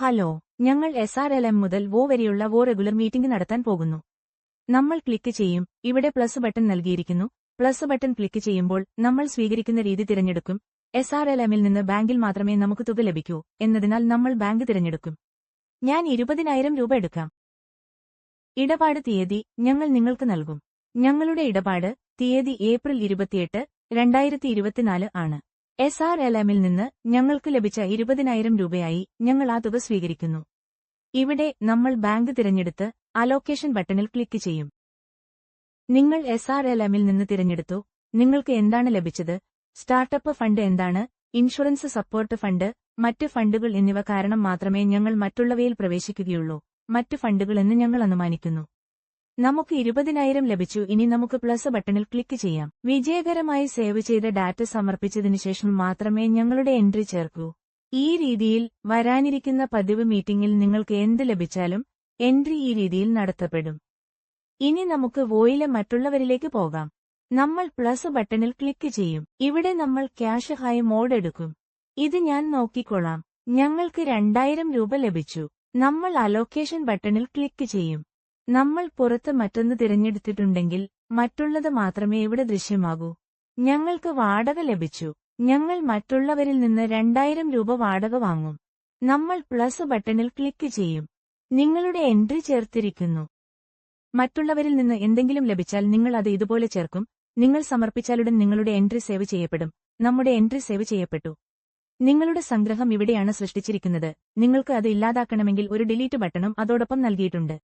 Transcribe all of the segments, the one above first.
Hello ഞങ്ങൾ S R L M മുതൽ വോ വരെയുള്ള വോ റെഗുലർ മീറ്റിംഗ് നടത്താൻ പോകുന്നു. നമ്മൾ ക്ലിക്ക് ചെയ്യും ഇവിടെ പ്ലസ് ബട്ടൺ നൽകിയിരിക്കുന്നു. പ്ലസ് ബട്ടൺ ക്ലിക്ക് ചെയ്യുമ്പോൾ നമ്മൾ സ്വീകരിക്കുന്ന രീതി തിരഞ്ഞെടുക്കും. എസ് ആർ എൽ എമ്മിൽ നിന്ന് ബാങ്കിൽ മാത്രമേ നമുക്ക് തുക ലഭിക്കൂ എന്നതിനാൽ നമ്മൾ ബാങ്ക് തിരഞ്ഞെടുക്കും. ഞാൻ ഇരുപതിനായിരം രൂപ എടുക്കാം. ഇടപാട് തീയതി ഞങ്ങൾ നിങ്ങൾക്ക് നൽകും. ഞങ്ങളുടെ ഇടപാട് തീയതി ഏപ്രിൽ ഇരുപത്തിയെട്ട് രണ്ടായിരത്തി ഇരുപത്തിനാല് ആണ്. എസ് ആർ എൽ എമ്മിൽ നിന്ന് ഞങ്ങൾക്ക് ലഭിച്ച ഇരുപതിനായിരം രൂപയായി ഞങ്ങൾ ആ തുക സ്വീകരിക്കുന്നു. ഇവിടെ നമ്മൾ ബാങ്ക് തിരഞ്ഞെടുത്ത് അലോക്കേഷൻ ബട്ടണിൽ ക്ലിക്ക് ചെയ്യും. നിങ്ങൾ എസ് ആർ എൽ എമ്മിൽ നിന്ന് തിരഞ്ഞെടുത്തു. നിങ്ങൾക്ക് എന്താണ് ലഭിച്ചത്? സ്റ്റാർട്ടപ്പ് ഫണ്ട് എന്താണ്? ഇൻഷുറൻസ് സപ്പോർട്ട് ഫണ്ട് മറ്റ് ഫണ്ടുകൾ എന്നിവ കാരണം മാത്രമേ ഞങ്ങൾ മറ്റുള്ളവയിൽ പ്രവേശിക്കുകയുള്ളൂ. മറ്റ് ഫണ്ടുകൾ എന്ന് ഞങ്ങൾ അനുമാനിക്കുന്നു. നമുക്ക് ഇരുപതിനായിരം ലഭിച്ചു. ഇനി നമുക്ക് പ്ലസ് ബട്ടണിൽ ക്ലിക്ക് ചെയ്യാം. വിജയകരമായി സേവ് ചെയ്ത ഡാറ്റ സമർപ്പിച്ചതിനു ശേഷം മാത്രമേ ഞങ്ങളുടെ എൻട്രി ചേർക്കൂ. ഈ രീതിയിൽ വരാനിരിക്കുന്ന പതിവ് മീറ്റിംഗിൽ നിങ്ങൾക്ക് എന്ത് ലഭിച്ചാലും എൻട്രി ഈ രീതിയിൽ നടത്തപ്പെടും. ഇനി നമുക്ക് വോയിലെ മറ്റുള്ളവരിലേക്ക് പോകാം. നമ്മൾ പ്ലസ് ബട്ടണിൽ ക്ലിക്ക് ചെയ്യും. ഇവിടെ നമ്മൾ ക്യാഷ് ഹൈ മോഡ് എടുക്കും. ഇത് ഞാൻ നോക്കിക്കൊള്ളാം. ഞങ്ങൾക്ക് രണ്ടായിരം രൂപ ലഭിച്ചു. നമ്മൾ അലോക്കേഷൻ ബട്ടണിൽ ക്ലിക്ക് ചെയ്യും. നമ്മൾ പുറത്ത് മറ്റൊന്ന് തിരഞ്ഞെടുത്തിട്ടുണ്ടെങ്കിൽ മറ്റുള്ളത് മാത്രമേ ഇവിടെ ദൃശ്യമാകൂ. ഞങ്ങൾക്ക് വാടക ലഭിച്ചു. ഞങ്ങൾ മറ്റുള്ളവരിൽ നിന്ന് രണ്ടായിരം രൂപ വാടക വാങ്ങും. നമ്മൾ പ്ലസ് ബട്ടണിൽ ക്ലിക്ക് ചെയ്യും. നിങ്ങളുടെ എൻട്രി ചേർത്തിരിക്കുന്നു. മറ്റുള്ളവരിൽ നിന്ന് എന്തെങ്കിലും ലഭിച്ചാൽ നിങ്ങൾ അത് ഇതുപോലെ ചേർക്കും. നിങ്ങൾ സമർപ്പിച്ചാലുടൻ നിങ്ങളുടെ എൻട്രി സേവ് ചെയ്യപ്പെടും. നമ്മുടെ എൻട്രി സേവ് ചെയ്യപ്പെട്ടു. നിങ്ങളുടെ സംഗ്രഹം ഇവിടെയാണ് സൃഷ്ടിച്ചിരിക്കുന്നത്. നിങ്ങൾക്ക് അത് ഇല്ലാതാക്കണമെങ്കിൽ ഒരു ഡിലീറ്റ് ബട്ടണും അതോടൊപ്പം നൽകിയിട്ടുണ്ട്.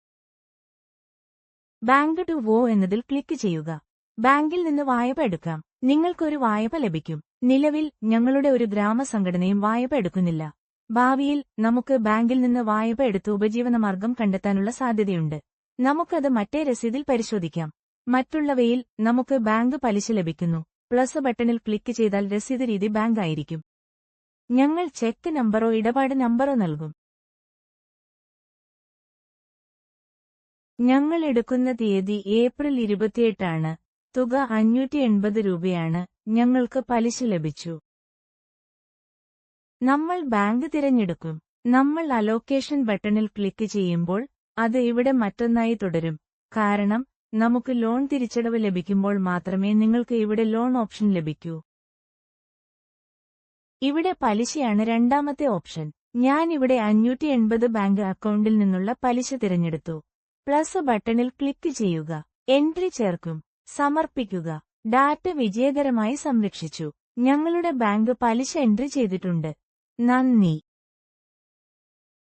ബാങ്ക് ടു വോ എന്നതിൽ ക്ലിക്ക് ചെയ്യുക. ബാങ്കിൽ നിന്ന് വായ്പ എടുക്കാം. നിങ്ങൾക്കൊരു വായ്പ ലഭിക്കും. നിലവിൽ ഞങ്ങളുടെ ഒരു ഗ്രാമസംഘടനയും വായ്പ എടുക്കുന്നില്ല. ഭാവിയിൽ നമുക്ക് ബാങ്കിൽ നിന്ന് വായ്പ എടുത്ത് ഉപജീവനമാർഗം കണ്ടെത്താനുള്ള സാധ്യതയുണ്ട്. നമുക്കത് മറ്റേ രസീതിൽ പരിശോധിക്കാം. മറ്റുള്ളവയിൽ നമുക്ക് ബാങ്ക് പലിശ ലഭിക്കുന്നു. പ്ലസ് ബട്ടണിൽ ക്ലിക്ക് ചെയ്താൽ രസീത് രീതി ബാങ്ക് ആയിരിക്കും. ഞങ്ങൾ ചെക്ക് നമ്പറോ ഇടപാട് നമ്പറോ നൽകും. ഞങ്ങൾ എടുക്കുന്ന തീയതി ഏപ്രിൽ ഇരുപത്തിയെട്ടാണ്. തുക അഞ്ഞൂറ്റി എൺപത് രൂപയാണ്. ഞങ്ങൾക്ക് പലിശ ലഭിച്ചു. നമ്മൾ ബാങ്ക് തിരഞ്ഞെടുക്കും. നമ്മൾ അലോക്കേഷൻ ബട്ടണിൽ ക്ലിക്ക് ചെയ്യുമ്പോൾ അത് ഇവിടെ മറ്റൊന്നായി തുടരും. കാരണം നമുക്ക് ലോൺ തിരിച്ചടവ് ലഭിക്കുമ്പോൾ മാത്രമേ നിങ്ങൾക്ക് ഇവിടെ ലോൺ ഓപ്ഷൻ ലഭിക്കൂ. ഇവിടെ പലിശയാണ് രണ്ടാമത്തെ ഓപ്ഷൻ. ഞാൻ ഇവിടെ അഞ്ഞൂറ്റി എൺപത് ബാങ്ക് അക്കൗണ്ടിൽ നിന്നുള്ള പലിശ തിരഞ്ഞെടുത്തു. പ്ലസ് ബട്ടണിൽ ക്ലിക്ക് ചെയ്യുക. എൻട്രി ചേർക്കും. സമർപ്പിക്കുക. ഡാറ്റ വിജയകരമായി സംരക്ഷിച്ചു. ഞങ്ങളുടെ ബാങ്ക് പലിശ എൻട്രി ചെയ്തിട്ടുണ്ട്. നന്ദി.